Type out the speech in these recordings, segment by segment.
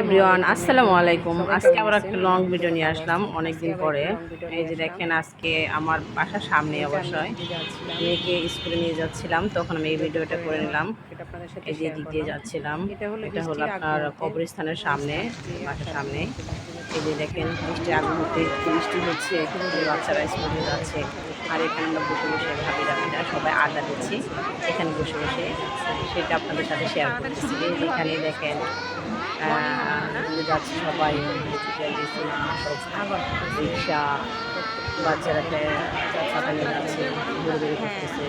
Everyone আসসালামু আলাইকুম। আজকে আবার একটা লং ভিডিও নিয়ে আসলাম অনেক দিন পরে। এই যে দেখেন আজকে আমার বাসার সামনে অবশ্যই মেয়েকে স্কুলে নিয়ে যাচ্ছিলাম তখন আমি এই ভিডিওটা করে নিলাম। এই যে দিক দিয়ে যাচ্ছিলাম এটা হলো আপনার কবরস্থানের সামনে বাসার সামনে। এই যে দেখেন বৃষ্টি আগুন হতে বৃষ্টি হচ্ছে বাচ্চারা স্কুলে যাচ্ছে আর এখানে আমরা বসে বসে ভাবি সবাই আড্ডা দিচ্ছি। এখানে বসে বসে সেটা আপনাদের সাথে শেয়ার করতেছি। এখানে দেখেন যাচ্ছি সবাই রিক্সা, বাচ্চারা যাচ্ছে ঘুরে ঘুরে করতেছে,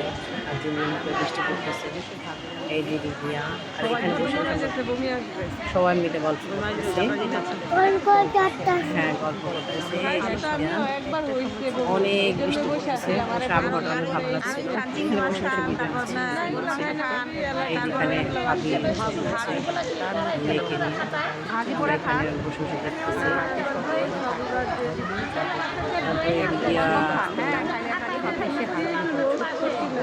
আর বৃষ্টি করতেছে এই যে দিয়া আর এখানে বসে সবাই মিলে গল্প করতেছে হ্যাঁ গল্প করতেছে দিয়া। অনেক বৃষ্টি পড়তেছে বসে আবহাওয়াটা অনেক ভালো লাগছিল এখানে বসে বসে ভিডিও করছি এই যেখানে ভাবি আছে মেয়েকে নিয়ে এখানে বসে বসে দেখতেছি তারপরে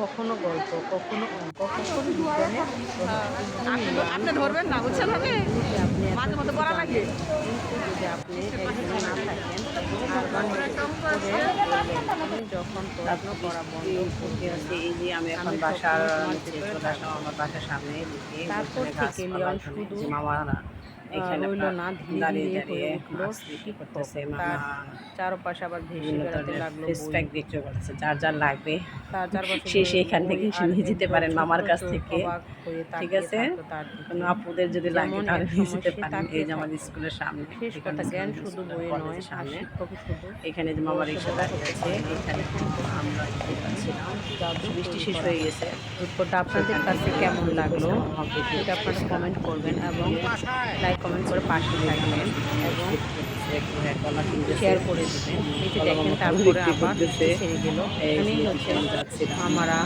কখনো গল্প কখনো অঙ্ক কখনো আপনি ধরবেন না বুঝছেন হবে মাঝে মধ্যে পড়া লাগে। যদি আপনি না থাকেন যখন প্রশ্ন করা বন্ধ করতে আছে এই যে আমি এখন বাসার চলে আসলাম আমার বাসার সামনে তারপর থেকে শুধু, মামারা রইল না ধীরে ধীরে করতেছে চারপাশে আবার ভেসে বেড়াতে লাগল ফেস বই। প্যাক বিক্রি করতেছে যার যার লাগবে। সে সেখান থেকে নিয়ে যেতে পারেন মামার কাছ থেকে। ঠিক আছে? তার কোনো আপুদের যদি লাগে তাহলে নিয়ে যেতে পারেন। এই যে আমাদের স্কুলের সামনে শেষ কথা জ্ঞান শুধু বই নয় সামনে। এখানে যে মামা রিক্সা দাঁড়িয়ে আছে এখানে কিন্তু আমরা দেখতে পাচ্ছিলাম বৃষ্টি শেষ হয়ে গেছে। রিপোর্টটা আপনাদের কাছে কেমন লাগল? এটা আপনারা কমেন্ট করবেন এবং লাইক কমেন্ট করে পাশে থাকবেন এবং শেয়ার করে দেবেন। দেখেন, তারপরে আবার ছেড়ে গেল। এখানেই হচ্ছে আমারা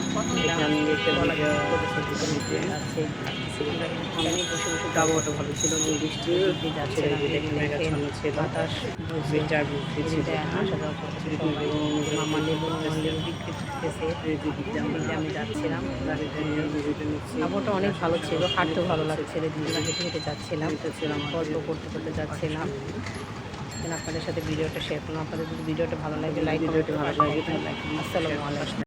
ভালো ছিল বৃষ্টি বাতাস করতেছে। আমি যাচ্ছিলাম আবহাওয়াটা অনেক ভালো ছিল হাঁটতে ভালো লাগছে দিদিরা হেঁটে হেঁটে যাচ্ছিলাম ছিলাম গল্প করতে করতে যাচ্ছিলাম। আপনাদের সাথে ভিডিওটা শেয়ার করলাম। আপনাদের যদি ভিডিওটা ভালো লাগে লাইক ভিডিওটা ভালো লাগে আসসালামু আলাইকুম।